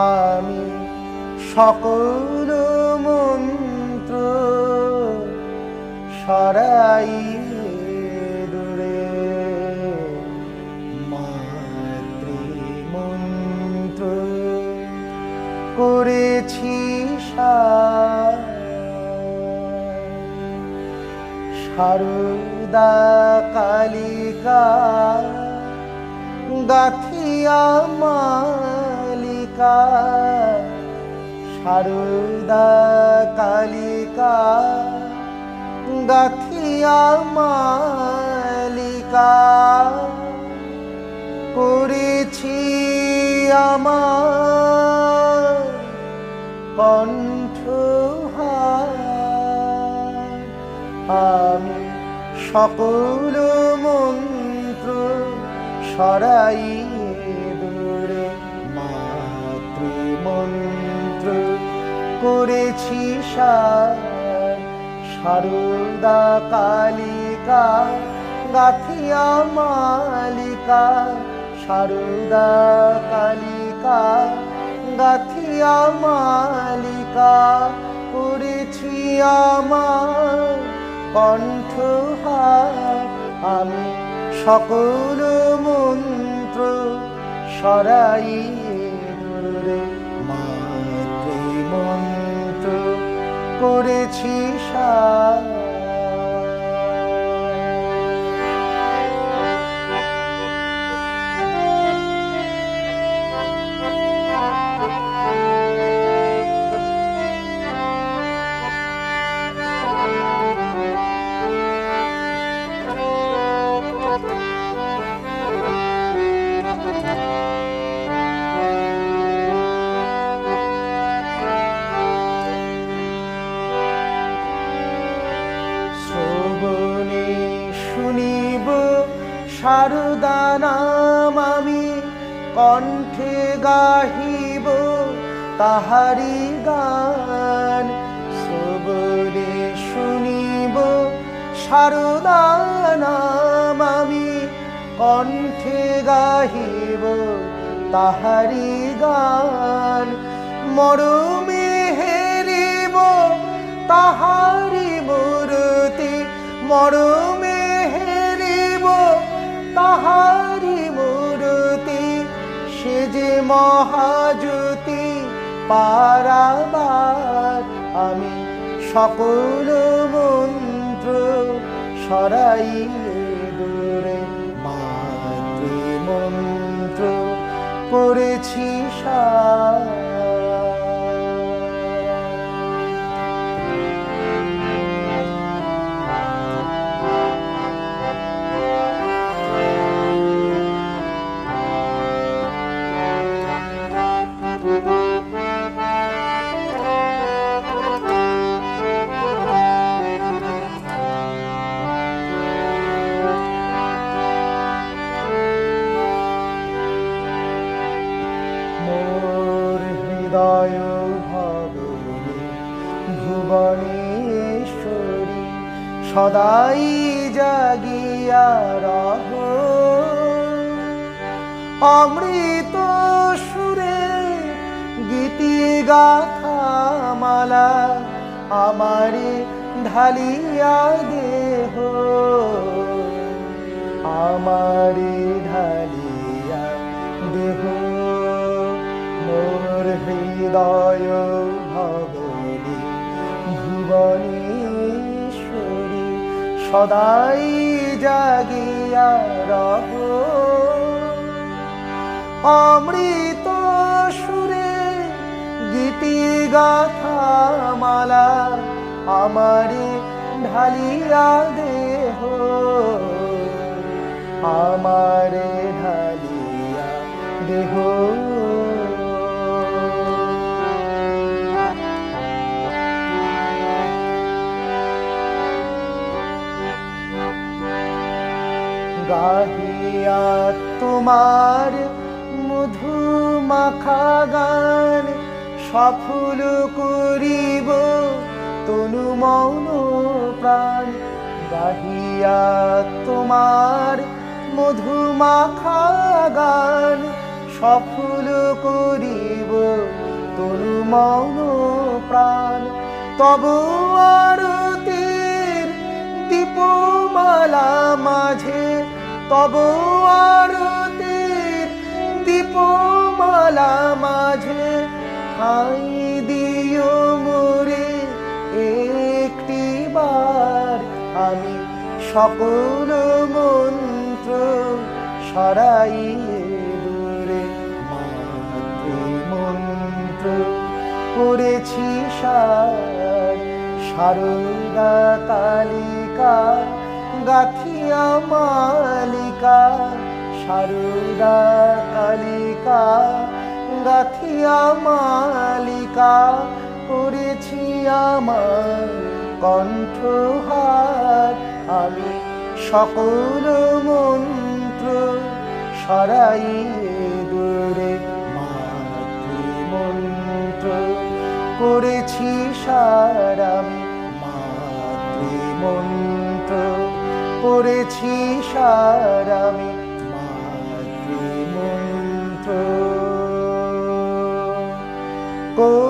আমি সকল মন্ত্র সরাই সারদা কালিকা গাথিয়া মালিকা। সারদা কালিকা গাথিয়া মালিকা। করেছি আমার কণ্ঠহার। আমি সকল মন্ত্র সরাই দূরে মাতৃমন্ত্র করেছি সার। সারদা কালিকা গাথিয়া মালিকা। সারদা কালিকা গাথিয়া মালিকা করেছি আমার কণ্ঠহার আমি সকল মন্ত্র সরাই দূরে মাতৃমন্ত্র করেছি সার। শারদা নাম আমি কণ্ঠে গাহিব তাহারি গান শ্রবণে শুনিব। শারদা নাম আমি কণ্ঠে গাহিব তাহারি গান মরমে হেরিব তাহারি মূর্তি মরমে মহাজ্যোতি পারাবার। আমি সকল মন্ত্র সরাই দূরে মাতৃ মন্ত্র করেছি সার। হৃদয় ভগনী ভুবনেশ্বরী, সদাই জাগিয়া রহ। অমৃত সুরে গীতি গাথা মালা আমারে ঢালিয়া দেহ। আমারে ঢালিয়া দেহ। হৃদয় ভগনী, ভুবনেশ্বরী, সদাই জাগিয়া রহ। অমৃত সুরে গীতি গাথা মালা আমারে ঢালিয়া দেহ। আমারে ঢালিয়া দেহ। গাহিয়া তোমার মধু মাখা গান সফল করিব, তনু মৌন প্রাণ গাহিয়া তোমার মধুমাখা গান সফল করিব, তনু মৌন প্রাণ। তব আরতির দীপমালা মাঝে তব আরতির দীপমালা মাঝে খাই দিও মোরে, একটি বার আমি সকল মন্ত্র সরাইয়ে দূরে মন্ত্র করেছি সার, সারদা কালিকা গাথিয়া মালিকা, সারদা কালিকা গাথিয়া মালিকা, করেছি আমার কণ্ঠহার। আমি সকল মন্ত্র সরাইয়ে দূরে মাতৃমন্ত্র। করেছি সার আমি মাতৃমন্ত্র। করেছি সারামি মাতৃমন্ত্র। কো